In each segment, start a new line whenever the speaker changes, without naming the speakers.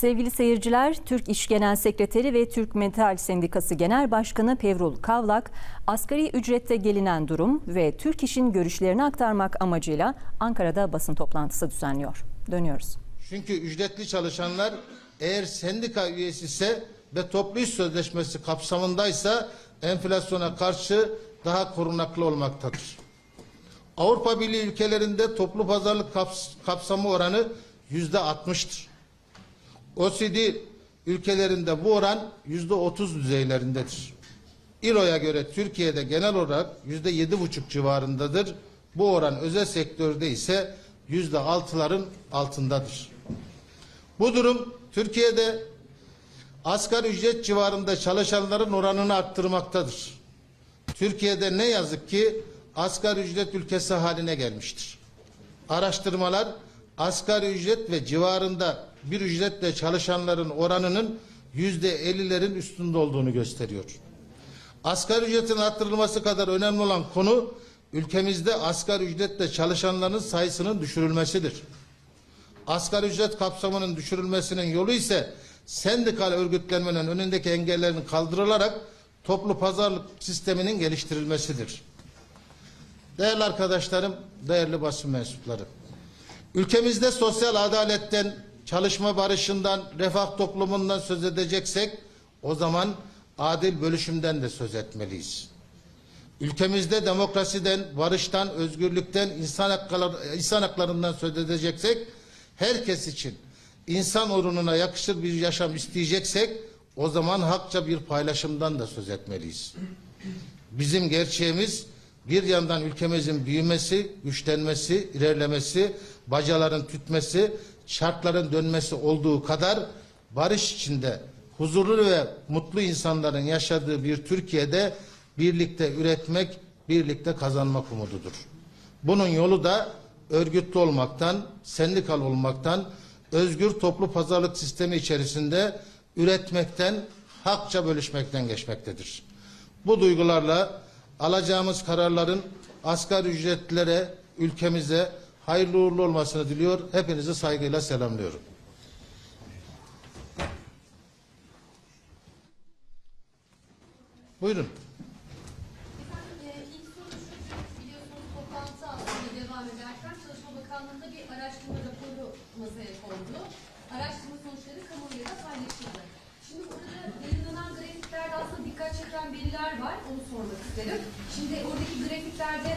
Sevgili seyirciler, Türk İş Genel Sekreteri ve Türk Metal Sendikası Genel Başkanı Pevrul Kavlak, asgari ücrette gelinen durum ve Türk İş'in görüşlerini aktarmak amacıyla Ankara'da basın toplantısı düzenliyor. Dönüyoruz.
Çünkü ücretli çalışanlar eğer sendika üyesi ise ve toplu iş sözleşmesi kapsamındaysa enflasyona karşı daha korunaklı olmaktadır. Avrupa Birliği ülkelerinde toplu pazarlık kaps- kapsamı oranı yüzde altmıştır. OECD ülkelerinde bu oran yüzde otuz düzeylerindedir. İLO'ya göre Türkiye'de genel olarak yüzde yedi buçuk civarındadır. Bu oran özel sektörde ise yüzde altıların altındadır. Bu durum Türkiye'de asgari ücret civarında çalışanların oranını arttırmaktadır. Türkiye'de ne yazık ki asgari ücret ülkesi haline gelmiştir. Araştırmalar asgari ücret ve civarında bir ücretle çalışanların oranının yüzde ellilerin üstünde olduğunu gösteriyor. Asgari ücretin arttırılması kadar önemli olan konu ülkemizde asgari ücretle çalışanların sayısının düşürülmesidir. Asgari ücret kapsamının düşürülmesinin yolu ise sendikal örgütlenmenin önündeki engellerin kaldırılarak toplu pazarlık sisteminin geliştirilmesidir. Değerli arkadaşlarım, değerli basın mensupları. Ülkemizde sosyal adaletten, çalışma barışından, refah toplumundan söz edeceksek o zaman adil bölüşümden de söz etmeliyiz. Ülkemizde demokrasiden, barıştan, özgürlükten, insan, hakları, insan haklarından söz edeceksek herkes için insan onuruna yakışır bir yaşam isteyeceksek o zaman hakça bir paylaşımdan da söz etmeliyiz. Bizim gerçeğimiz bir yandan ülkemizin büyümesi, güçlenmesi, ilerlemesi, bacaların tütmesi, şartların dönmesi olduğu kadar barış içinde huzurlu ve mutlu insanların yaşadığı bir Türkiye'de birlikte üretmek, birlikte kazanmak umududur. Bunun yolu da örgütlü olmaktan, sendikal olmaktan, özgür toplu pazarlık sistemi içerisinde üretmekten, hakça bölüşmekten geçmektedir. Bu duygularla alacağımız kararların asgari ücretlilere, ülkemize hayırlı uğurlu olmasını diliyor. Hepinizi saygıyla selamlıyorum. Buyurun.
Çeken veriler var, onu sormak isterim. Şimdi oradaki grafiklerde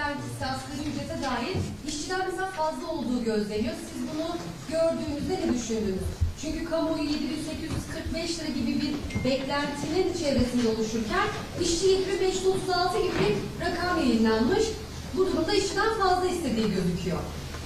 beklentisi asgari ücrete dair işçiden mesela fazla olduğu gözleniyor. Siz bunu gördüğünüzde ne düşündünüz? Çünkü kamuoyu 7845 lira gibi bir beklentinin çevresinde oluşurken işçi 7536 gibi bir rakam yayınlanmış. Bu durumda işçiden fazla istediği gözüküyor.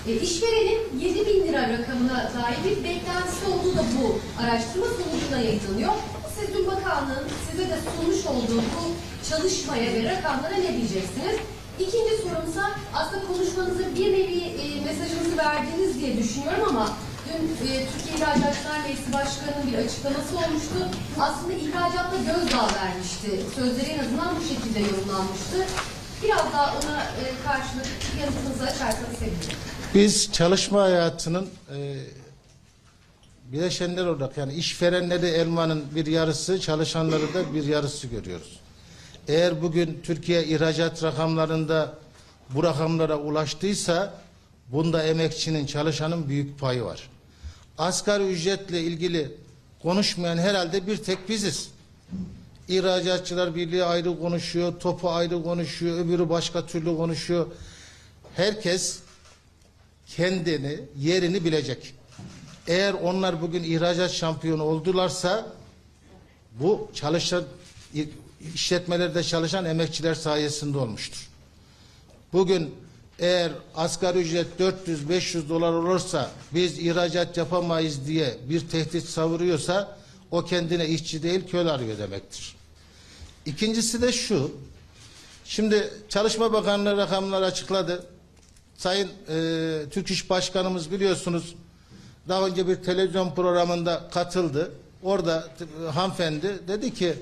E, işverenin 7000 lira rakamına dair bir beklentisi olduğu da bu araştırma sonucunda yayınlanıyor. Siz dün bakanlığın size de sunmuş olduğu bu çalışmaya ve rakamlara ne diyeceksiniz? İkinci sorumsa aslında konuşmanızı bir nevi e, mesajınızı verdiniz diye düşünüyorum ama Dün e, Türkiye İhracatçılar Meclisi Başkanı'nın bir açıklaması olmuştu. Aslında ihracatta gözdağı vermişti. Sözleri en azından bu şekilde yorumlanmıştı. Biraz daha ona e, karşılık yanıtınızı açarsanız sevinirim.
Biz çalışma hayatının e, bileşenler olarak yani işverenleri elmanın bir yarısı, çalışanları da bir yarısı görüyoruz. Eğer bugün Türkiye ihracat rakamlarında bu rakamlara ulaştıysa bunda emekçinin, çalışanın büyük payı var. Asgari ücretle ilgili konuşmayan herhalde bir tek biziz. İhracatçılar Birliği ayrı konuşuyor, TOP'u ayrı konuşuyor, öbürü başka türlü konuşuyor. Herkes kendini, yerini bilecek. Eğer onlar bugün ihracat şampiyonu oldularsa bu çalışan işletmelerde çalışan emekçiler sayesinde olmuştur. Bugün eğer asgari ücret 400-500 dolar olursa biz ihracat yapamayız diye bir tehdit savuruyorsa o kendine işçi değil köle arıyor demektir. İkincisi de şu. Şimdi Çalışma Bakanlığı rakamlar açıkladı. Sayın e, Türk İş Başkanımız biliyorsunuz daha önce bir televizyon programında katıldı. Orada e, hanımefendi dedi ki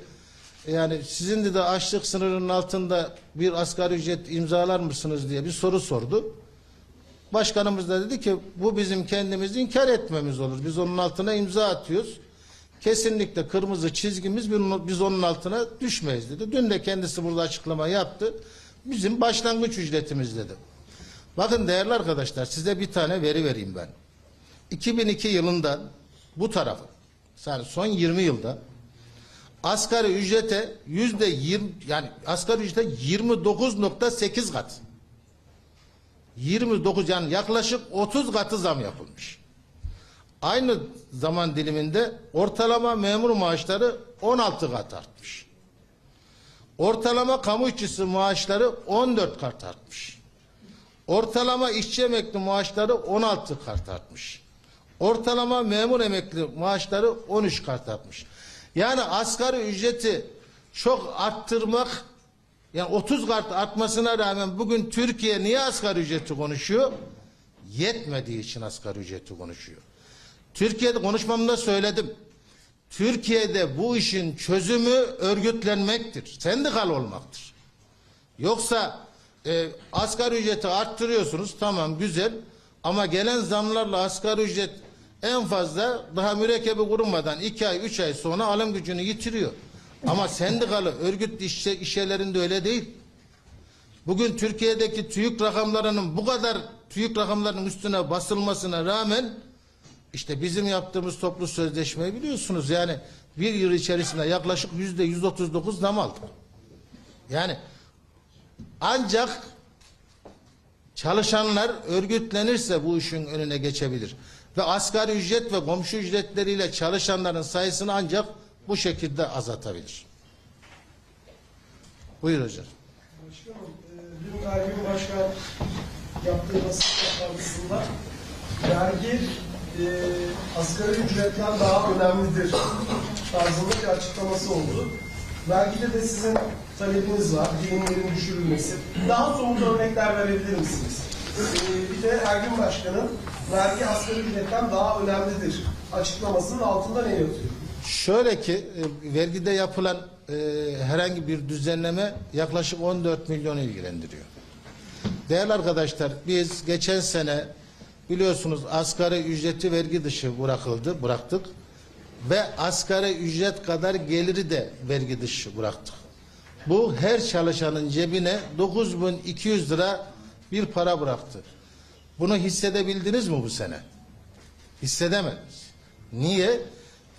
yani sizin de açlık sınırının altında bir asgari ücret imzalar mısınız diye bir soru sordu. Başkanımız da dedi ki bu bizim kendimizi inkar etmemiz olur. Biz onun altına imza atıyoruz. Kesinlikle kırmızı çizgimiz biz- onun altına düşmeyiz dedi. Dün de kendisi burada açıklama yaptı. Bizim başlangıç ücretimiz dedi. Bakın değerli arkadaşlar size bir tane veri vereyim ben. 2002 yılında bu tarafı yani son 20 yılda asgari ücrete yüzde 20 yani asgari ücrete 29.8 kat. 29 yani yaklaşık 30 katı zam yapılmış. Aynı zaman diliminde ortalama memur maaşları 16 kat artmış. Ortalama kamu işçisi maaşları 14 kat artmış. Ortalama işçi emekli maaşları 16 kat artmış. Ortalama memur emekli maaşları 13 kat artmış. Yani asgari ücreti çok arttırmak yani 30 kat artmasına rağmen bugün Türkiye niye asgari ücreti konuşuyor? Yetmediği için asgari ücreti konuşuyor. Türkiye'de konuşmamda söyledim. Türkiye'de bu işin çözümü örgütlenmektir. Sendikal olmaktır. Yoksa e, asgari ücreti arttırıyorsunuz tamam güzel ama gelen zamlarla asgari ücret en fazla daha mürekkebi kurulmadan iki ay üç ay sonra alım gücünü yitiriyor. Ama sendikalı örgüt işçi, işyerlerinde öyle değil. Bugün Türkiye'deki TÜİK rakamlarının bu kadar TÜİK rakamlarının üstüne basılmasına rağmen işte bizim yaptığımız toplu sözleşmeyi biliyorsunuz yani bir yıl içerisinde yaklaşık yüzde 139 zam aldık. Yani ancak çalışanlar örgütlenirse bu işin önüne geçebilir. Ve asgari ücret ve komşu ücretleriyle çalışanların sayısını ancak bu şekilde azaltabilir. Buyur hocam.
Başkanım, e, dün Ergün Başkan yaptığı basın toplantısında vergi e, asgari ücretten daha önemlidir tarzında bir açıklaması oldu. Vergide de sizin talebiniz var, dilimlerin düşürülmesi. Daha somut örnekler verebilir misiniz? E, bir de Ergün Başkan'ın vergi asgari ücretten daha önemlidir açıklamasının altında ne yatıyor?
Şöyle ki e, vergide yapılan e, herhangi bir düzenleme yaklaşık 14 milyonu ilgilendiriyor. Değerli arkadaşlar biz geçen sene biliyorsunuz asgari ücreti vergi dışı bırakıldı, bıraktık ve asgari ücret kadar geliri de vergi dışı bıraktık. Bu her çalışanın cebine 9200 lira bir para bıraktı. Bunu hissedebildiniz mi bu sene? Hissedemediniz. Niye?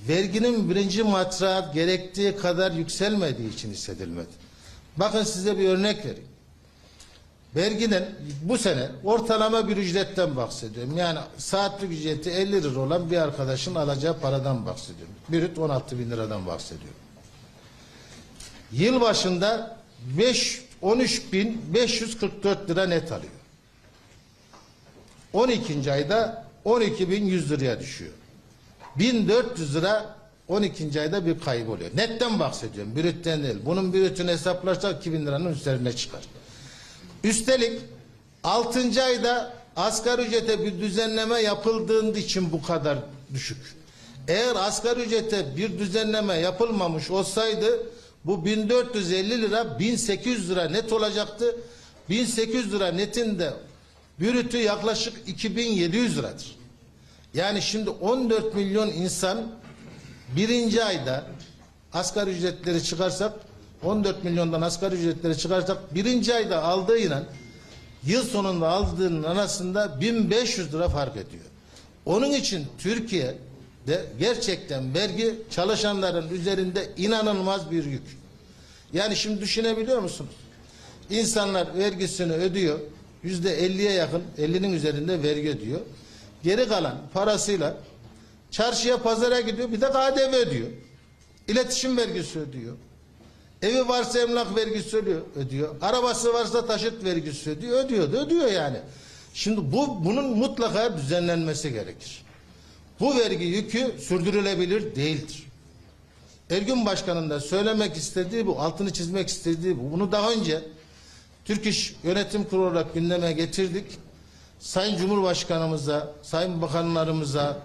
Verginin birinci matrağı gerektiği kadar yükselmediği için hissedilmedi. Bakın size bir örnek vereyim. Verginin bu sene ortalama bir ücretten bahsediyorum. Yani saatlik ücreti 50 lira olan bir arkadaşın alacağı paradan bahsediyorum. Brüt 16 bin liradan bahsediyorum. Yıl başında 5, 13 bin 544 lira net alıyor. 12. ayda 12 bin 100 liraya düşüyor. 1400 lira 12. ayda bir kayıp oluyor. Netten bahsediyorum. Brütten değil. Bunun brütünü hesaplarsak 2000 liranın üzerine çıkar. Üstelik 6. ayda asgari ücrete bir düzenleme yapıldığında için bu kadar düşük. Eğer asgari ücrete bir düzenleme yapılmamış olsaydı bu 1450 lira 1800 lira net olacaktı. 1800 lira netinde bürütü yaklaşık 2700 liradır. Yani şimdi 14 milyon insan birinci ayda asgari ücretleri çıkarsak 14 milyondan asgari ücretleri çıkarsak birinci ayda aldığıyla yıl sonunda aldığının arasında 1500 lira fark ediyor. Onun için Türkiye'de gerçekten vergi çalışanların üzerinde inanılmaz bir yük. Yani şimdi düşünebiliyor musunuz? İnsanlar vergisini ödüyor. Yüzde 50'ye yakın 50'nin üzerinde vergi ödüyor. Geri kalan parasıyla çarşıya pazara gidiyor bir de KDV ödüyor. İletişim vergisi ödüyor. Evi varsa emlak vergisi ödüyor, ödüyor. Arabası varsa taşıt vergisi ödüyor. Ödüyor ödüyor yani. Şimdi bu bunun mutlaka düzenlenmesi gerekir. Bu vergi yükü sürdürülebilir değildir. Ergün Başkan'ın da söylemek istediği bu, altını çizmek istediği bu. Bunu daha önce Türk İş Yönetim Kurulu olarak gündeme getirdik. Sayın Cumhurbaşkanımıza, Sayın Bakanlarımıza,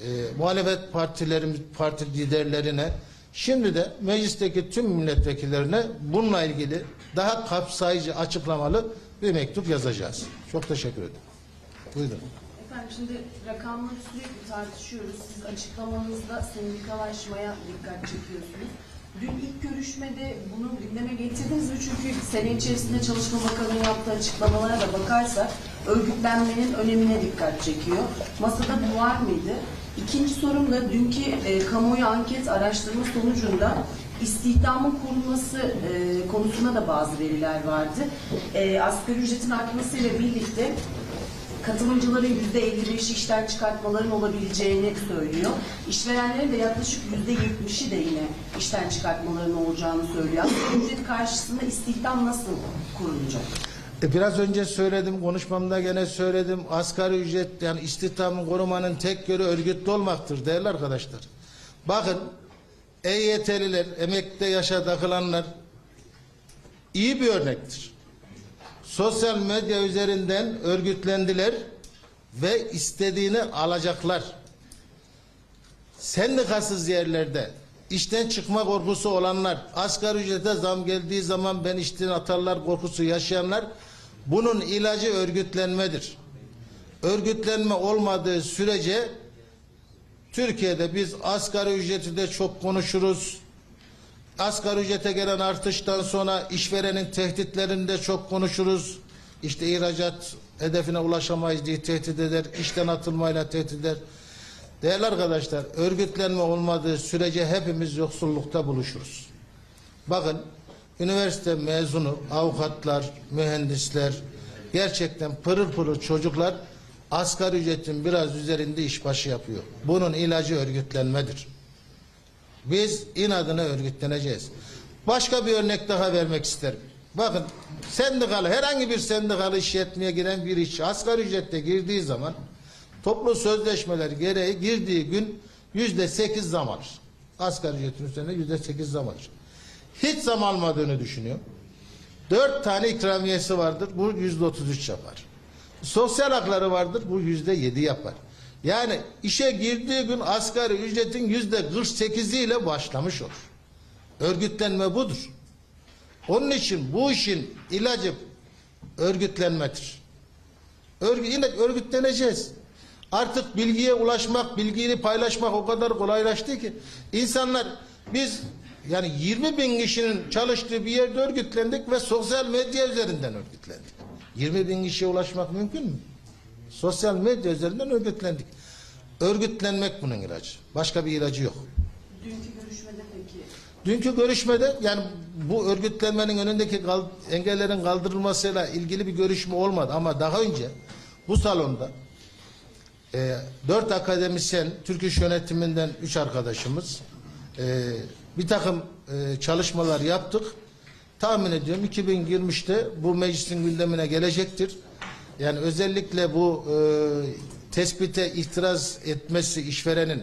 e, muhalefet partilerimiz, parti liderlerine, şimdi de meclisteki tüm milletvekillerine bununla ilgili daha kapsayıcı, açıklamalı bir mektup yazacağız. Çok teşekkür ederim. Buyurun.
Efendim şimdi rakamları sürekli tartışıyoruz. Siz açıklamanızda sendikalaşmaya dikkat çekiyorsunuz. Dün ilk görüşmede bunu gündeme getirdiniz mi? Çünkü sene içerisinde Çalışma Bakanı'nın yaptığı açıklamalara da bakarsak örgütlenmenin önemine dikkat çekiyor. Masada bu var mıydı? İkinci sorum da dünkü e, kamuoyu anket araştırma sonucunda istihdamın korunması e, konusunda da bazı veriler vardı. E, asgari ücretin artmasıyla birlikte katılımcıların yüzde 55'i işten çıkartmaların olabileceğini söylüyor. İşverenlerin de yaklaşık yüzde 70'i de yine işten çıkartmaların olacağını söylüyor. Asgari ücret karşısında istihdam nasıl korunacak?
E, Biraz önce söyledim, konuşmamda gene söyledim. Asgari ücret yani istihdamı korumanın tek yolu örgütlü olmaktır değerli arkadaşlar. Bakın EYT'liler, emekte yaşa takılanlar iyi bir örnektir. Sosyal medya üzerinden örgütlendiler ve istediğini alacaklar. Sendikasız yerlerde işten çıkma korkusu olanlar, asgari ücrete zam geldiği zaman ben işten atarlar korkusu yaşayanlar bunun ilacı örgütlenmedir. Örgütlenme olmadığı sürece Türkiye'de biz asgari ücreti de çok konuşuruz. Asgari ücrete gelen artıştan sonra işverenin tehditlerinde çok konuşuruz. İşte ihracat hedefine ulaşamayız diye tehdit eder, işten atılmayla tehdit eder. Değerli arkadaşlar, örgütlenme olmadığı sürece hepimiz yoksullukta buluşuruz. Bakın, üniversite mezunu, avukatlar, mühendisler, gerçekten pırıl pırıl çocuklar asgari ücretin biraz üzerinde işbaşı yapıyor. Bunun ilacı örgütlenmedir. Biz inadına örgütleneceğiz. Başka bir örnek daha vermek isterim. Bakın sendikalı herhangi bir sendikalı iş yetmeye giren bir işçi asgari ücrette girdiği zaman toplu sözleşmeler gereği girdiği gün yüzde sekiz zam alır. Asgari ücretin üzerine yüzde sekiz zam alır. Hiç zam almadığını düşünüyor. Dört tane ikramiyesi vardır. Bu yüzde otuz üç yapar. Sosyal hakları vardır. Bu yüzde yedi yapar. Yani işe girdiği gün asgari ücretin yüzde kırk sekiziyle başlamış olur. Örgütlenme budur. Onun için bu işin ilacı örgütlenmedir. Örgü, örgütleneceğiz. Artık bilgiye ulaşmak, bilgiyi paylaşmak o kadar kolaylaştı ki insanlar biz yani 20 bin kişinin çalıştığı bir yerde örgütlendik ve sosyal medya üzerinden örgütlendik. 20 bin kişiye ulaşmak mümkün mü? Sosyal medya üzerinden örgütlendik. Örgütlenmek bunun ilacı. Başka bir ilacı yok.
Dünkü görüşmede peki
Dünkü görüşmede yani bu örgütlenmenin önündeki kal- engellerin kaldırılmasıyla ilgili bir görüşme olmadı ama daha önce bu salonda e, dört akademisyen Türk İş Yönetiminden üç arkadaşımız e, bir takım e, çalışmalar yaptık. Tahmin ediyorum 2023'te bu meclisin gündemine gelecektir. Yani özellikle bu e, tespite itiraz etmesi işverenin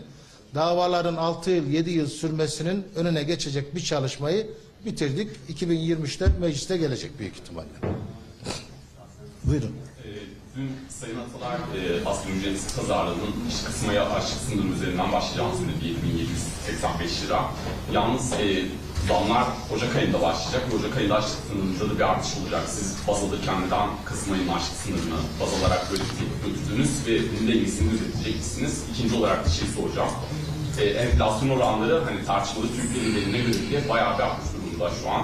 davaların 6 yıl 7 yıl sürmesinin önüne geçecek bir çalışmayı bitirdik. 2023'te mecliste gelecek büyük ihtimalle. Buyurun.
Dün Sayın Atalar e, asgari ücretsiz pazarlığının iş kısmaya açlık sınırı üzerinden başlayacağını söyledi 7785 lira. Yalnız e, zamlar Ocak ayında başlayacak Ocak ayında açlık sınırında da bir artış olacak. Siz baz alırken neden Kasım ayının açlık sınırını baz alarak böyle götürdünüz ve bunun dengesini gözetecek misiniz? İkinci olarak bir şey soracağım. E, enflasyon oranları hani tartışmalı Türkiye'nin verilerine göre bile bayağı bir artmış durumda şu an.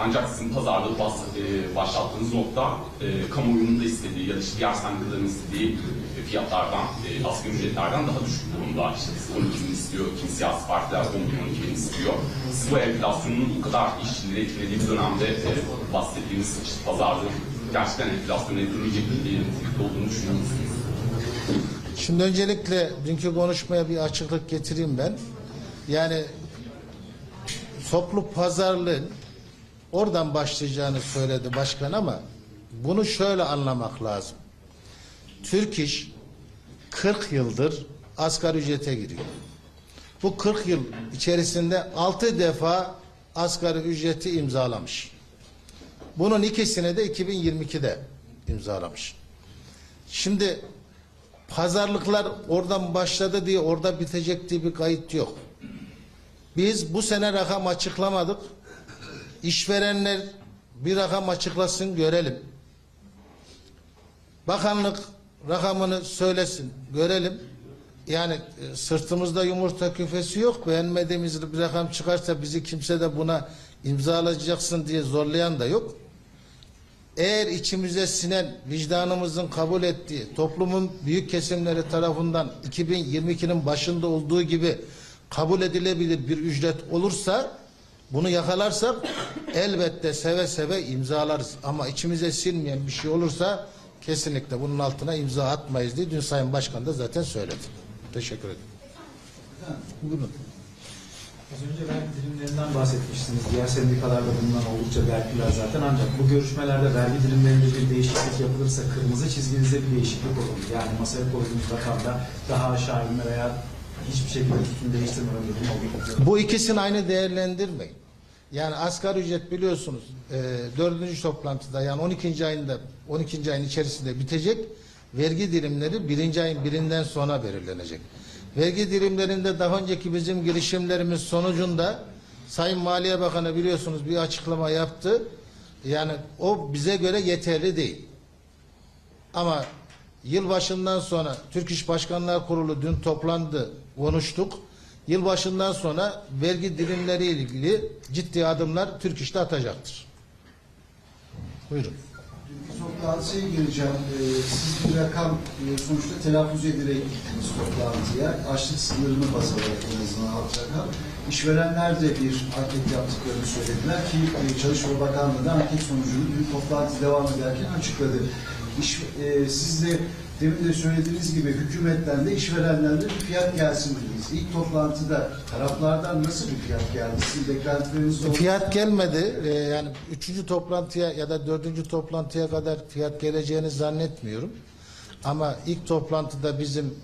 Ancak sizin pazarda bas, e, başlattığınız nokta e, kamuoyunun da istediği ya da işte diğer sendikaların istediği e, fiyatlardan, e, asgari ücretlerden daha düşük durumda. İşte biz 12 bin istiyor, kimi siyasi partiler 10 bin, 12 bin istiyor. Siz bu enflasyonun bu kadar işçileri etkilediği bir dönemde e, bahsettiğimiz işte pazarlığın gerçekten enflasyonu etkileyecek bir olduğunu düşünüyor musunuz?
Şimdi öncelikle dünkü konuşmaya bir açıklık getireyim ben. Yani toplu pazarlığın oradan başlayacağını söyledi başkan ama bunu şöyle anlamak lazım. Türk İş 40 yıldır asgari ücrete giriyor. Bu 40 yıl içerisinde 6 defa asgari ücreti imzalamış. Bunun ikisini de 2022'de imzalamış. Şimdi pazarlıklar oradan başladı diye orada bitecek diye bir kayıt yok. Biz bu sene rakam açıklamadık. İşverenler bir rakam açıklasın görelim. Bakanlık rakamını söylesin, görelim. Yani e, sırtımızda yumurta küfesi yok. Beğenmediğimiz bir rakam çıkarsa bizi kimse de buna imzalayacaksın diye zorlayan da yok. Eğer içimize sinen, vicdanımızın kabul ettiği, toplumun büyük kesimleri tarafından 2022'nin başında olduğu gibi kabul edilebilir bir ücret olursa, bunu yakalarsak elbette seve seve imzalarız. Ama içimize sinmeyen bir şey olursa kesinlikle bunun altına imza atmayız diye dün Sayın Başkan da zaten söyledi. Teşekkür ederim. Buyurun.
Az önce vergi dilimlerinden bahsetmiştiniz. Diğer sendikalarda bulunan oldukça vergiler zaten. Ancak bu görüşmelerde vergi dilimlerinde bir değişiklik yapılırsa kırmızı çizginizde bir değişiklik olur. Yani masaya koyduğunuz rakamda daha aşağı inme veya hiçbir şekilde?
Bu ikisini aynı değerlendirmeyin. Yani asgari ücret biliyorsunuz e, dördüncü toplantıda yani 12. ayında 12. ayın içerisinde bitecek. Vergi dilimleri birinci ayın birinden sonra belirlenecek. Vergi dilimlerinde daha önceki bizim girişimlerimiz sonucunda Sayın Maliye Bakanı biliyorsunuz bir açıklama yaptı. Yani o bize göre yeterli değil. Ama yılbaşından sonra Türk İş Başkanlar Kurulu dün toplandı, konuştuk. Yılbaşından sonra vergi dilimleri ilgili ciddi adımlar Türk İş'te atacaktır. Buyurun.
Bir toplantıya gireceğim. Ee, siz bir rakam e, sonuçta telaffuz ederek gittiniz toplantıya. Açlık sınırını baz alarak en azından alt rakam. İşverenler de bir anket yaptıklarını söylediler ki e, Çalışma Bakanlığı da anket sonucunu dün toplantı devam ederken açıkladı. İş, e, siz de demin de söylediğiniz gibi hükümetten de işverenlerden de bir fiyat gelsin dediniz. İlk toplantıda taraflardan nasıl bir fiyat geldi? Sizin beklentileriniz oldu.
Fiyat gelmedi. Ee, yani üçüncü toplantıya ya da dördüncü toplantıya kadar fiyat geleceğini zannetmiyorum. Ama ilk toplantıda bizim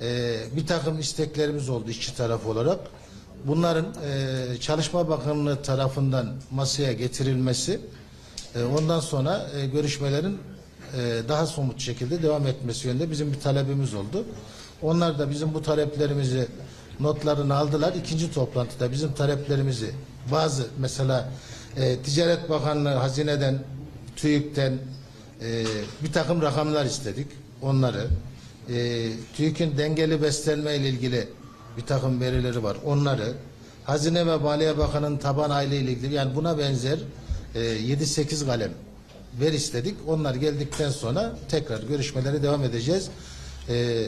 e, bir takım isteklerimiz oldu işçi tarafı olarak. Bunların e, Çalışma Bakanlığı tarafından masaya getirilmesi, e, ondan sonra e, görüşmelerin e, daha somut şekilde devam etmesi yönünde bizim bir talebimiz oldu. Onlar da bizim bu taleplerimizi notlarını aldılar. İkinci toplantıda bizim taleplerimizi bazı mesela e, Ticaret Bakanlığı hazineden, TÜİK'ten e, bir takım rakamlar istedik. Onları e, TÜİK'in dengeli beslenme ile ilgili bir takım verileri var. Onları Hazine ve Maliye Bakanı'nın taban aile ile ilgili yani buna benzer e, 7-8 kalem ver istedik. Onlar geldikten sonra tekrar görüşmelere devam edeceğiz. Ee,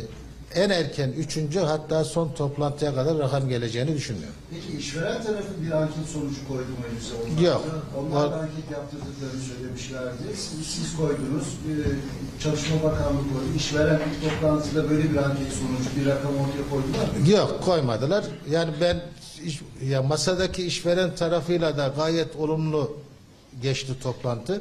en erken üçüncü hatta son toplantıya kadar rakam geleceğini düşünmüyorum.
Peki işveren tarafı bir anket sonucu koydu mu elinize? Onlar
Yok.
da- Onlar da anket yaptırdıklarını söylemişlerdi. Siz, siz koydunuz. Ee, Çalışma Bakanlığı koydu. İşveren bir toplantıda böyle bir anket sonucu bir rakam ortaya koydular mı?
Yok koymadılar. Yani ben iş- ya masadaki işveren tarafıyla da gayet olumlu geçti toplantı.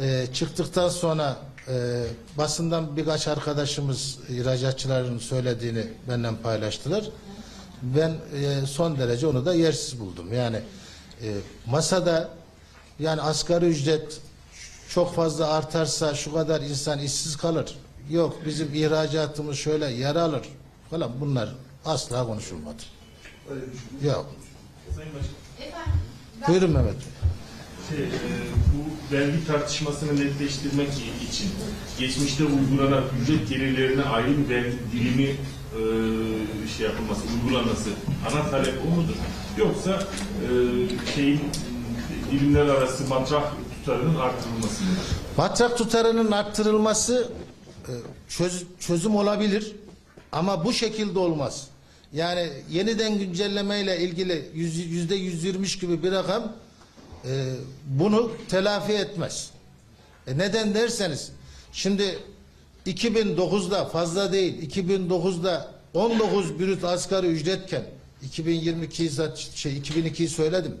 Ee, çıktıktan sonra e, basından birkaç arkadaşımız ihracatçıların söylediğini benden paylaştılar. Ben e, son derece onu da yersiz buldum. Yani e, masada yani asgari ücret çok fazla artarsa şu kadar insan işsiz kalır. Yok bizim ihracatımız şöyle yer alır falan bunlar asla konuşulmadı.
Öyle düşünün.
Yok.
Efendim, ben
Buyurun Mehmet Bey.
Şey, e, vergi tartışmasını netleştirmek için geçmişte uygulanan ücret gelirlerine ayrı bir vergi dilimi e, şey yapılması, uygulanması ana talep o mudur? Yoksa e, şeyin dilimler arası matrah tutarının artırılması mıdır?
Matrak tutarının arttırılması e, çöz- çözüm olabilir ama bu şekilde olmaz. Yani yeniden güncellemeyle ilgili yüz- yüzde yüz yirmi gibi bir rakam e, bunu telafi etmez. E neden derseniz şimdi 2009'da fazla değil 2009'da 19 brüt asgari ücretken 2022'yi zat- şey 2002'yi söyledim.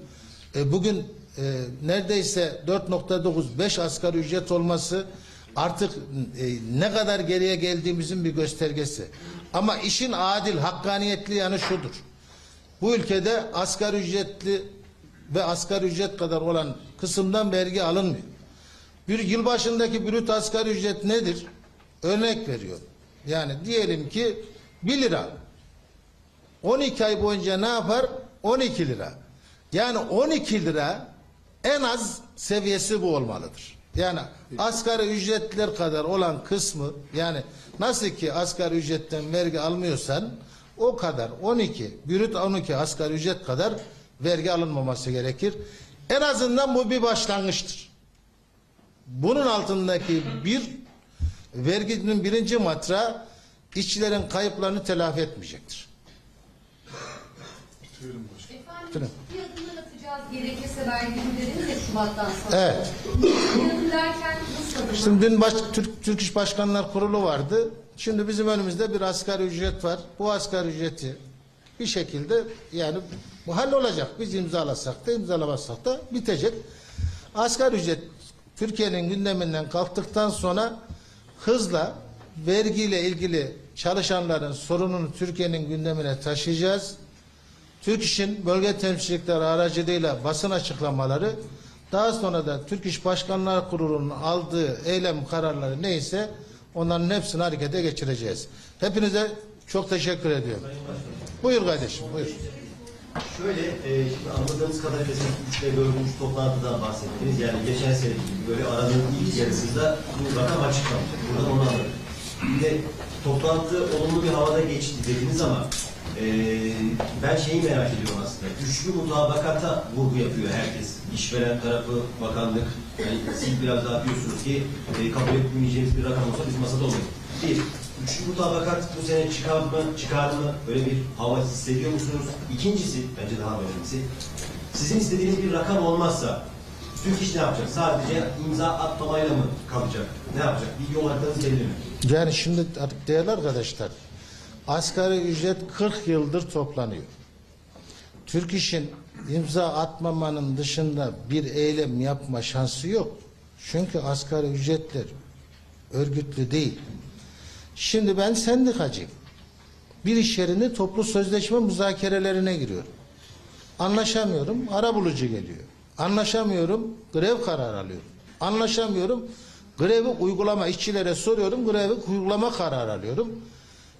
E, bugün e, neredeyse 4.9 5 asgari ücret olması artık e, ne kadar geriye geldiğimizin bir göstergesi. Ama işin adil, hakkaniyetli yanı şudur. Bu ülkede asgari ücretli ve asgari ücret kadar olan kısımdan vergi alınmıyor. Bir yılbaşındaki brüt asgari ücret nedir? Örnek veriyorum. Yani diyelim ki 1 lira. 12 ay boyunca ne yapar? 12 lira. Yani 12 lira en az seviyesi bu olmalıdır. Yani asgari ücretler kadar olan kısmı yani Nasıl ki asgari ücretten vergi almıyorsan o kadar 12, bürüt 12 asgari ücret kadar vergi alınmaması gerekir. En azından bu bir başlangıçtır. Bunun altındaki bir verginin birinci matra işçilerin kayıplarını telafi etmeyecektir.
Efendim adımlar atacağız gerekirse vergi dediniz ya Şubat'tan sonra.
Evet.
Derken nasıl?
Şimdi dün baş, Türk, Türk İş Başkanlar Kurulu vardı. Şimdi bizim önümüzde bir asgari ücret var. Bu asgari ücreti bir şekilde yani bu hallolacak. Biz imzalasak da imzalamazsak da bitecek. Asgari ücret Türkiye'nin gündeminden kalktıktan sonra hızla vergiyle ilgili çalışanların sorununu Türkiye'nin gündemine taşıyacağız. Türk İş'in bölge temsilcilikleri aracılığıyla basın açıklamaları daha sonra da Türk İş Başkanlar Kurulu'nun aldığı eylem kararları neyse onların hepsini harekete geçireceğiz. Hepinize çok teşekkür ediyorum. Buyur kardeşim buyur.
Şöyle, e, şimdi anladığımız kadarıyla siz 3 ve 4. toplantıdan bahsettiniz. Yani geçen sene gibi böyle aranın ilk yarısında bu rakam açıklandı. Buradan onu anladık. Bir de toplantı olumlu bir havada geçti dediniz ama e, ben şeyi merak ediyorum aslında. Güçlü mutabakata vurgu yapıyor herkes. İşveren tarafı, bakanlık. Yani siz biraz daha diyorsunuz ki e, kabul etmeyeceğimiz bir rakam olsa biz masada olmayız. Bir, Üçlü mutabakat bu sene çıkar mı, çıkar mı? Böyle bir hava hissediyor musunuz? İkincisi, bence daha önemlisi, sizin istediğiniz bir rakam olmazsa Türk İş ne yapacak? Sadece imza atmamayla mı kalacak? Ne yapacak? Yol haritanız belli mi?
Yani şimdi artık değerli arkadaşlar asgari ücret 40 yıldır toplanıyor. Türk İş'in imza atmamanın dışında bir eylem yapma şansı yok. Çünkü asgari ücretler örgütlü değil. Şimdi ben sendikacıyım. Bir iş yerini toplu sözleşme müzakerelerine giriyorum. Anlaşamıyorum, arabulucu geliyor. Anlaşamıyorum, grev kararı alıyorum. Anlaşamıyorum, grevi uygulama, işçilere soruyorum, grevi uygulama kararı alıyorum.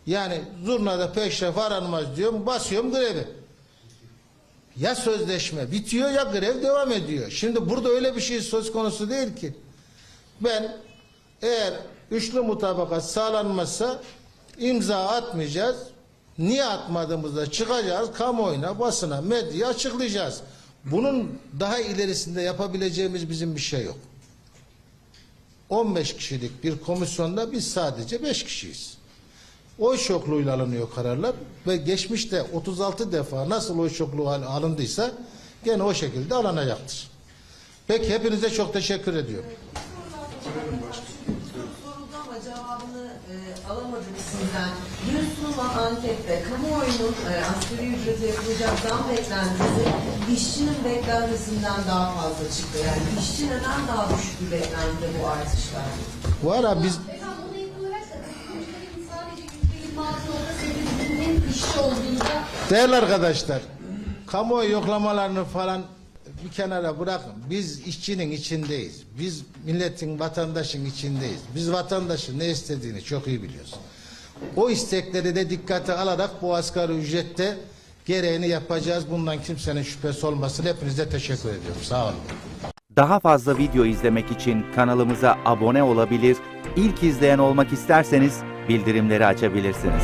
Yani zurnada peşref aranmaz diyorum, basıyorum grevi. Ya sözleşme bitiyor ya grev devam ediyor. Şimdi burada öyle bir şey söz konusu değil ki. Ben eğer üçlü mutabakat sağlanmazsa imza atmayacağız. Niye atmadığımızda çıkacağız kamuoyuna, basına, medyaya açıklayacağız. Bunun daha ilerisinde yapabileceğimiz bizim bir şey yok. 15 kişilik bir komisyonda biz sadece 5 kişiyiz. Oy çokluğuyla alınıyor kararlar ve geçmişte 36 defa nasıl oy çokluğu al- alındıysa gene o şekilde alınacaktır. Peki hepinize çok teşekkür ediyorum.
Ankette kamuoyunun e, asgari ücrete yapılacak zam beklentisi işçinin beklentisinden daha fazla çıktı. Yani işçi neden daha düşük bir beklentide bu artışlar?
Var ha biz
Efendim buna ek olarak da katılımcıların sadece %26.8'inin işçi olduğunda
Değerli arkadaşlar, kamuoyu yoklamalarını falan bir kenara bırakın. Biz işçinin içindeyiz. Biz milletin, vatandaşın içindeyiz. Biz vatandaşın ne istediğini çok iyi biliyoruz. O istekleri de dikkate alarak bu asgari ücrette gereğini yapacağız. Bundan kimsenin şüphesi olmasın. Hepinize teşekkür ediyorum. Sağ olun.
Daha fazla video izlemek için kanalımıza abone olabilir, ilk izleyen olmak isterseniz bildirimleri açabilirsiniz.